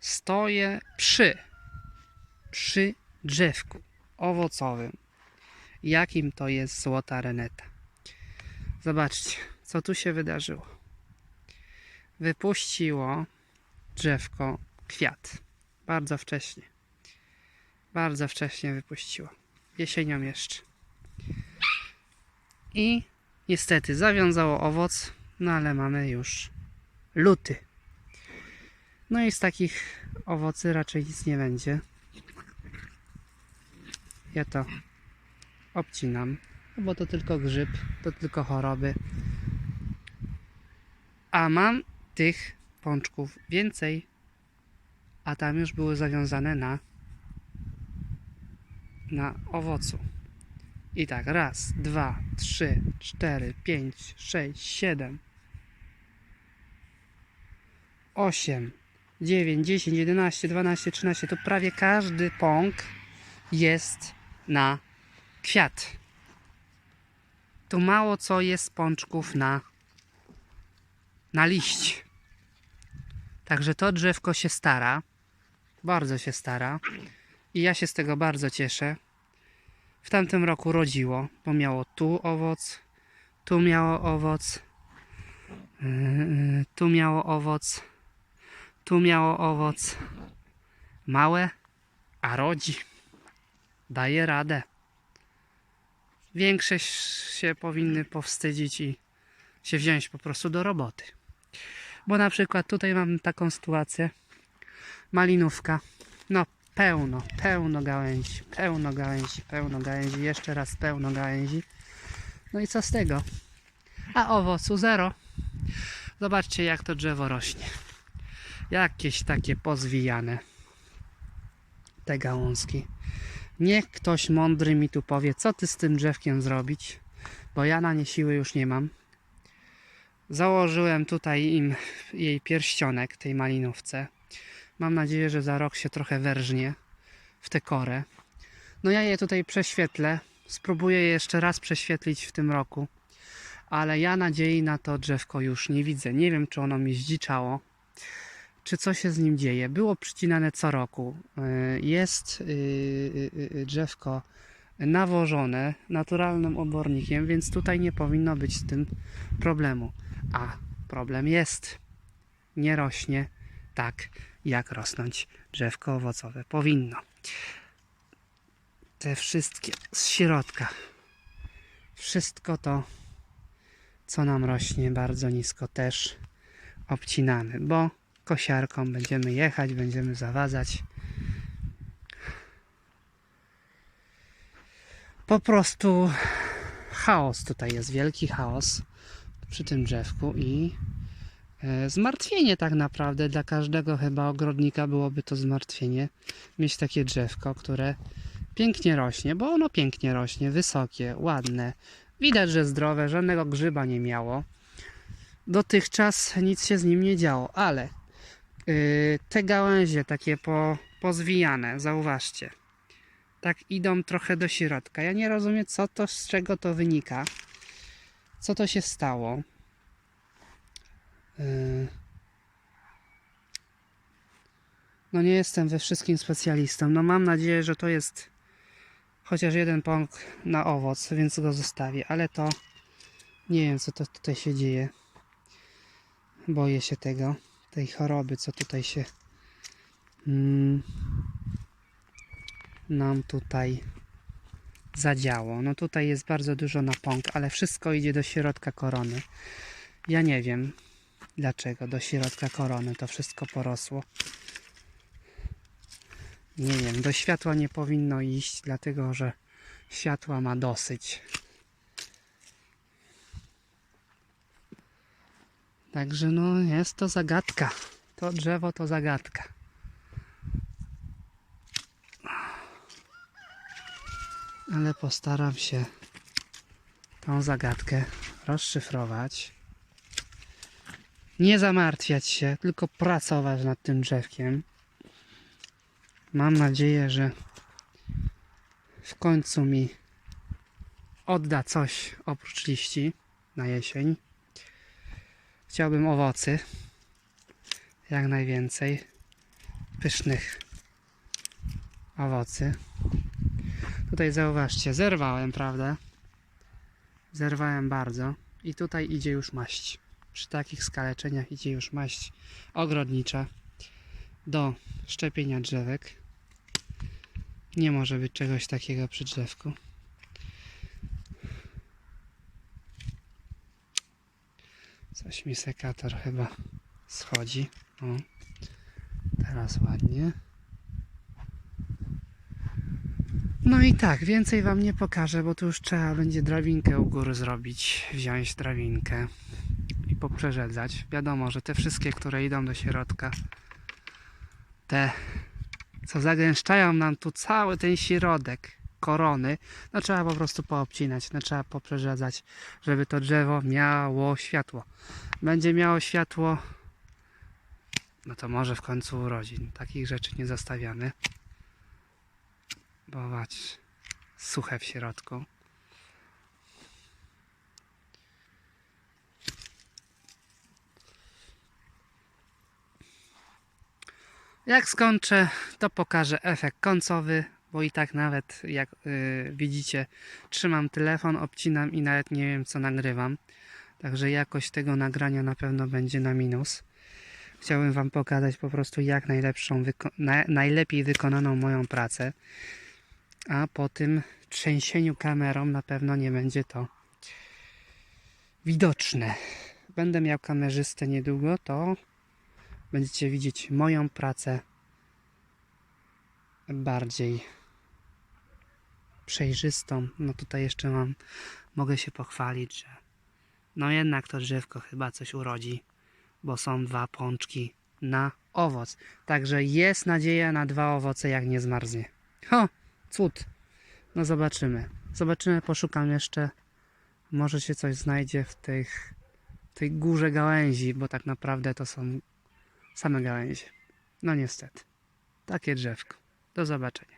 stoję przy, przy drzewku owocowym. Jakim to jest złota reneta. Zobaczcie, co tu się wydarzyło. Wypuściło drzewko kwiat. Bardzo wcześnie. Bardzo wcześnie wypuściło. Jesienią jeszcze. I niestety zawiązało owoc, no ale mamy już luty. No i z takich owocy raczej nic nie będzie. Ja to obcinam, bo to tylko grzyb, to tylko choroby. A mam tych pączków więcej, a tam już były zawiązane na na owocu. I tak, raz, dwa, trzy, cztery, pięć, sześć, siedem, osiem, dziewięć, dziesięć, jedenaście, dwanaście, trzynaście. To prawie każdy pąk jest na kwiat. Tu mało co jest pączków na, na liść. Także to drzewko się stara. Bardzo się stara. I ja się z tego bardzo cieszę. W tamtym roku rodziło, bo miało tu owoc, tu miało owoc, yy, tu miało owoc, tu miało owoc. Małe, a rodzi. Daje radę. Większe się powinny powstydzić i się wziąć po prostu do roboty. Bo na przykład tutaj mam taką sytuację. Malinówka. No pełno, pełno gałęzi, pełno gałęzi, pełno gałęzi, jeszcze raz pełno gałęzi. No i co z tego? A owocu zero. Zobaczcie jak to drzewo rośnie. Jakieś takie pozwijane te gałązki. Niech ktoś mądry mi tu powie, co ty z tym drzewkiem zrobić, bo ja na nie siły już nie mam. Założyłem tutaj im jej pierścionek, tej malinówce. Mam nadzieję, że za rok się trochę werżnie w tę korę. No ja je tutaj prześwietlę. Spróbuję je jeszcze raz prześwietlić w tym roku. Ale ja nadziei na to drzewko już nie widzę. Nie wiem, czy ono mi zdziczało, czy co się z nim dzieje. Było przycinane co roku. Yy, Jest yy, yy, drzewko nawożone naturalnym obornikiem, więc tutaj nie powinno być z tym problemu. A problem jest. Nie rośnie tak, jak rosnąć drzewko owocowe powinno. Te wszystkie z środka, wszystko to, co nam rośnie bardzo nisko, też obcinamy, bo kosiarką będziemy jechać, będziemy zawadzać. Po prostu chaos tutaj jest, wielki chaos przy tym drzewku i e, zmartwienie tak naprawdę dla każdego chyba ogrodnika byłoby to zmartwienie mieć takie drzewko, które pięknie rośnie, bo ono pięknie rośnie, wysokie, ładne. Widać, że zdrowe, żadnego grzyba nie miało. Dotychczas nic się z nim nie działo, ale te gałęzie takie po, pozwijane, zauważcie, tak idą trochę do środka. Ja nie rozumiem, co to, z czego to wynika, co to się stało. Yy. No nie jestem we wszystkim specjalistą. No mam nadzieję, że to jest chociaż jeden pąk na owoc, więc go zostawię, ale to nie wiem co to tutaj się dzieje. Boję się tego, tej choroby, co tutaj się mm, nam tutaj zadziało. No tutaj jest bardzo dużo na pąk, ale wszystko idzie do środka korony. Ja nie wiem dlaczego do środka korony to wszystko porosło. Nie wiem, do światła nie powinno iść, dlatego że światła ma dosyć. Także no jest to zagadka. To drzewo to zagadka. Ale postaram się tą zagadkę rozszyfrować. Nie zamartwiać się, tylko pracować nad tym drzewkiem. Mam nadzieję, że w końcu mi odda coś oprócz liści na jesień. Chciałbym owocy jak najwięcej. pysznych owocy. Tutaj zauważcie, zerwałem, prawda? Zerwałem bardzo. I tutaj idzie już maść. Przy takich skaleczeniach idzie już maść ogrodnicza do szczepienia drzewek. Nie może być czegoś takiego przy drzewku. Coś mi sekator chyba schodzi. O, teraz ładnie. No i tak, więcej wam nie pokażę, bo tu już trzeba będzie drabinkę u góry zrobić, wziąć drabinkę i poprzerzedzać. Wiadomo, że te wszystkie, które idą do środka, te, co zagęszczają nam tu cały ten środek korony, no trzeba po prostu poobcinać, no trzeba poprzerzedzać, żeby to drzewo miało światło. Będzie miało światło, no to może w końcu urodzin. Takich rzeczy nie zostawiamy. Bo patrz, suche w środku. Jak skończę, to pokażę efekt końcowy, bo i tak nawet jak y, widzicie, trzymam telefon, obcinam i nawet nie wiem co nagrywam. Także jakość tego nagrania na pewno będzie na minus. Chciałbym Wam pokazać po prostu jak najlepszą, na, najlepiej wykonaną moją pracę. A po tym trzęsieniu kamerą na pewno nie będzie to widoczne. Będę miał kamerzystę niedługo, to będziecie widzieć moją pracę bardziej przejrzystą. No tutaj jeszcze mam, mogę się pochwalić, że no jednak to drzewko chyba coś urodzi, bo są dwa pączki na owoc. Także jest nadzieja na dwa owoce, jak nie zmarznie. Ho, cud. No zobaczymy. Zobaczymy, poszukam jeszcze. Może się coś znajdzie w tych, tej górze gałęzi, bo tak naprawdę to są same gałęzie. No niestety. Takie drzewko. Do zobaczenia.